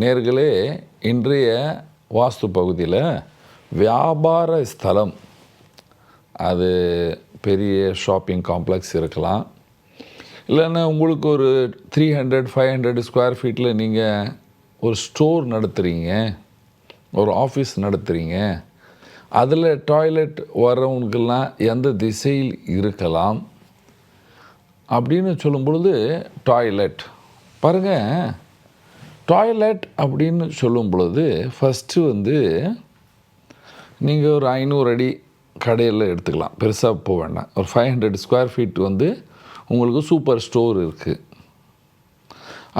நேர்களே இன்றைய வாஸ்து பகுதியில் வியாபார ஸ்தலம். அது பெரிய ஷாப்பிங் காம்ப்ளெக்ஸ் இருக்கலாம். இல்லைன்னா உங்களுக்கு ஒரு three hundred five hundred square ஃபீட்டில் நீங்கள் ஒரு ஸ்டோர் நடத்துகிறீங்க ஒரு ஆஃபீஸ் நடத்துகிறீங்க அதில் டாய்லெட் வர்றவங்களுக்கெல்லாம் எந்த திசையில் இருக்கலாம் அப்படின்னு சொல்லும் பொழுது டாய்லெட் பாருங்கள் டாய்லெட் அப்படின்னு சொல்லும் பொழுது ஃபஸ்ட்டு வந்து நீங்கள் ஒரு ஐநூறு அடி கடையில் எடுத்துக்கலாம். பெருசாக போக வேண்டாம். ஒரு ஃபைவ் ஹண்ட்ரட் ஸ்கொயர் ஃபீட் வந்து உங்களுக்கு சூப்பர் ஸ்டோர் இருக்குது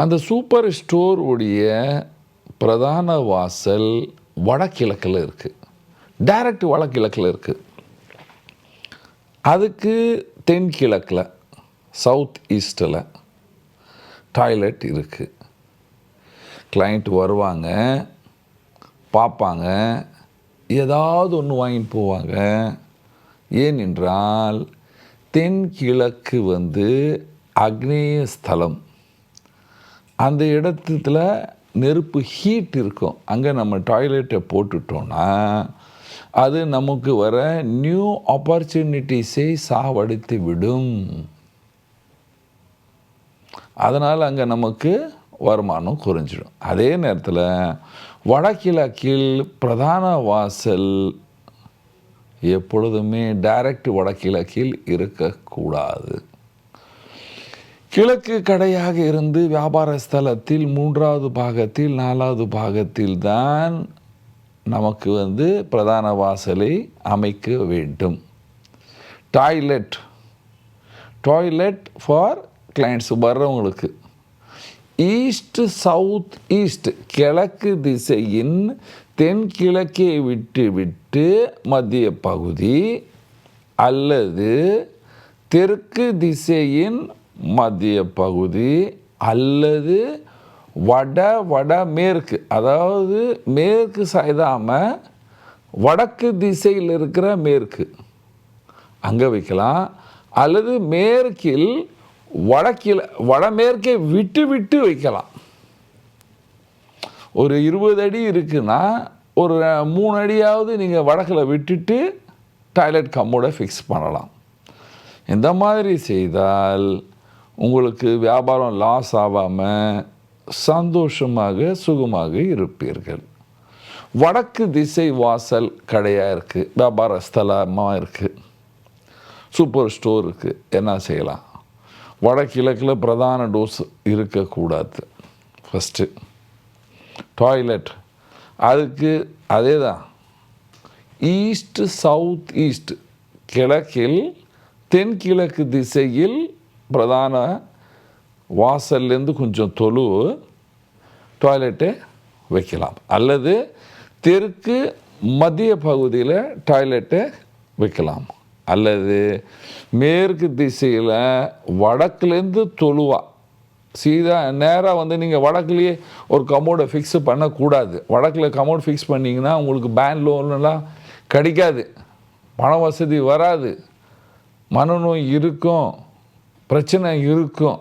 அந்த சூப்பர் ஸ்டோர் உடைய பிரதான வாசல் வடகிழக்கில் இருக்குது டைரக்ட் வடகிழக்கில் இருக்குது அதுக்கு தென்கிழக்கில் சவுத் ஈஸ்டில் டாய்லெட் இருக்குது கிளைண்ட் வருவாங்க பார்ப்பாங்க ஏதாவது ஒன்று வாங்கிட்டு போவாங்க. ஏனென்றால் தென்கிழக்கு வந்து அக்னேய ஸ்தலம். அந்த இடத்துல நெருப்பு ஹீட் இருக்கும். அங்கே நம்ம டாய்லெட்டை போட்டுட்டோன்னா அது நமக்கு வர நியூ ஆப்பர்ச்சுனிட்டிஸை சாவடித்து விடும். அதனால் அங்கே நமக்கு வருமானம் குறைஞ்சிடும். அதே நேரத்தில் வடகிழக்கில் பிரதான வாசல் எப்பொழுதுமே டைரக்ட் வடகிழக்கில் இருக்கக்கூடாது. கிழக்கு கடையாக இருந்து வியாபார ஸ்தலத்தில் மூன்றாவது பாகத்தில் நாலாவது பாகத்தில் தான் நமக்கு வந்து பிரதான வாசலை அமைக்க வேண்டும். டாய்லெட் டாய்லெட் ஃபார் கிளைண்ட்ஸ் வர்றவங்களுக்கு. ஈஸ்ட் சவுத் ஈஸ்ட் கிழக்கு திசையின் தென்கிழக்கை விட்டு விட்டு மத்திய பகுதி அல்லது தெற்கு திசையின் மத்திய பகுதி அல்லது வட வட மேற்கு. அதாவது மேற்கு சாய்தாமல் வடக்கு திசையில் இருக்கிற மேற்கு. அங்கே வைக்கலாம். அல்லது மேற்கில் வடக்கில் வடமேற்கே விட்டு விட்டு வைக்கலாம். ஒரு இருபது அடி இருக்குன்னா ஒரு மூணு அடியாவது நீங்கள் வடக்கில் விட்டுட்டு டாய்லெட் கம்மோட ஃபிக்ஸ் பண்ணலாம். இந்த மாதிரி செய்தால் உங்களுக்கு வியாபாரம் லாஸ் ஆகாமல் சந்தோஷமாக சுகமாக இருப்பீர்கள். வடக்கு திசை வாசல் கடையாக இருக்குது வியாபார ஸ்தலமாக இருக்குது சூப்பர் ஸ்டோர் இருக்குது என்ன செய்யலாம்? வடகிழக்கில் பிரதான டோஸ் இருக்கக்கூடாது. ஃபஸ்ட்டு டாய்லெட் அதுக்கு அதே தான் ஈஸ்ட் சவுத் ஈஸ்ட் கிழக்கில் தென்கிழக்கு திசையில் பிரதான வாசல்லேருந்து கொஞ்சம் தொழு டாய்லெட்டை வைக்கலாம். அல்லது தெற்கு மத்திய பகுதியில் டாய்லெட்டை வைக்கலாம். அல்லது மேற்கு திசையில் வடக்குலேருந்து தொழுவா. சீதா நேராக வந்து நீங்கள் வடக்குலேயே ஒரு கமோடை ஃபிக்ஸ் பண்ணக்கூடாது. வடக்கில் கமோட் ஃபிக்ஸ் பண்ணிங்கன்னா உங்களுக்கு பேண்ட் லோன்லாம் கிடைக்காது. பண வசதி வராது. மனநோய் இருக்கும். பிரச்சனை இருக்கும்.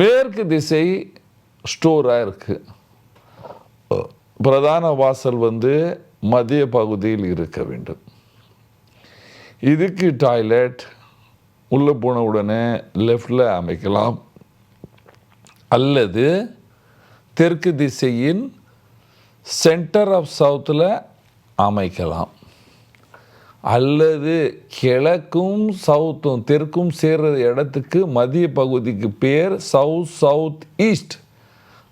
மேற்கு திசை ஸ்டோராக இருக்குது பிரதான வாசல் வந்து மதிய பகுதியில் இருக்க வேண்டும். இதுக்கு டாய்லெட் உள்ளே போன உடனே லெஃப்டில் அமைக்கலாம். அல்லது தெற்கு திசையின் சென்டர் ஆஃப் சவுத்தில் அமைக்கலாம். அல்லது கிழக்கும் சவுத்தும் தெற்கும் சேர்கிற இடத்துக்கு மதிய பகுதிக்கு பேர் சவுத் சவுத் ஈஸ்ட்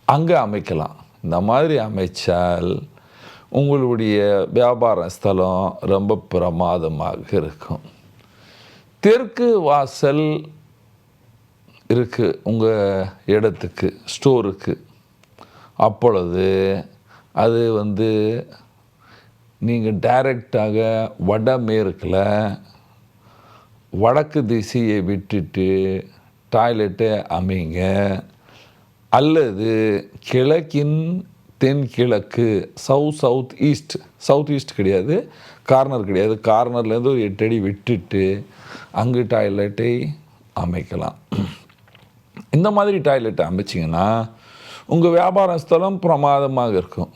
அங்கே அமைக்கலாம். இந்த மாதிரி அமைச்சால் உங்களுடைய வியாபார ஸ்தலம் ரொம்ப பிரமாதமாக இருக்கும். தெற்கு வாசல் இருக்குது உங்கள் இடத்துக்கு ஸ்டோருக்கு அப்பொழுது அது வந்து நீங்கள் டைரக்டாக வடமேற்கில் வடக்கு திசையை விட்டுட்டு டாய்லெட்டை அமைங்க. அல்லது கிழக்கின் தென்கிழக்கு south south east south east கிடையாது கார்னர் கிடையாது. கார்னர்லேருந்து ஒரு எட்டு அடி விட்டுட்டு அங்கு டாய்லெட்டை அமைக்கலாம். இந்த மாதிரி டாய்லெட்டை அமைச்சிங்கன்னா உங்கள் வியாபார ஸ்தலம் பிரமாதமாக இருக்கும்.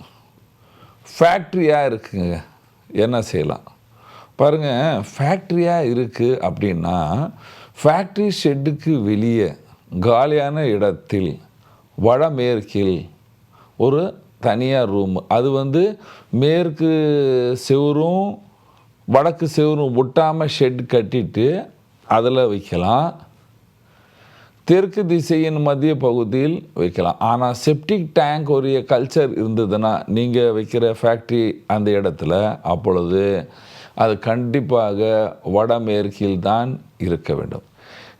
ஃபேக்ட்ரியாக இருக்குங்க. என்ன செய்யலாம்? பாருங்கள் ஃபேக்ட்ரியாக இருக்குது அப்படின்னா ஃபேக்ட்ரி ஷெட்டுக்கு வெளியே காலியான இடத்தில் வடமேற்கில் ஒரு தனியாக ரூம் அது வந்து மேற்கு செவரும் வடக்கு செவரும் ஒட்டாமல் ஷெட் கட்டிட்டு அதில் வைக்கலாம். தெற்கு திசையின் மத்திய பகுதியில் வைக்கலாம். ஆனால் செப்டிக் டேங்க் உரிய கல்ச்சர் இருந்ததுன்னா நீங்கள் வைக்கிற ஃபேக்ட்ரி அந்த இடத்துல அப்பொழுது அது கண்டிப்பாக வடமேற்கில் தான் இருக்க வேண்டும்.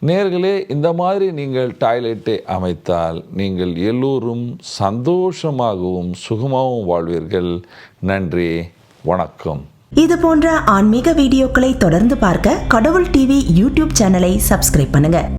நேர்களே இந்த மாதிரி நீங்கள் டாய்லெட்டை அமைத்தால் நீங்கள் எல்லோரும் சந்தோஷமாகவும் சுகமாகவும் வாழ்வீர்கள். நன்றி வணக்கம். இது போன்ற ஆன்மீக வீடியோக்களை தொடர்ந்து பார்க்க கடவுள் டிவி யூடியூப் சேனலை சப்ஸ்கிரைப் பண்ணுங்க.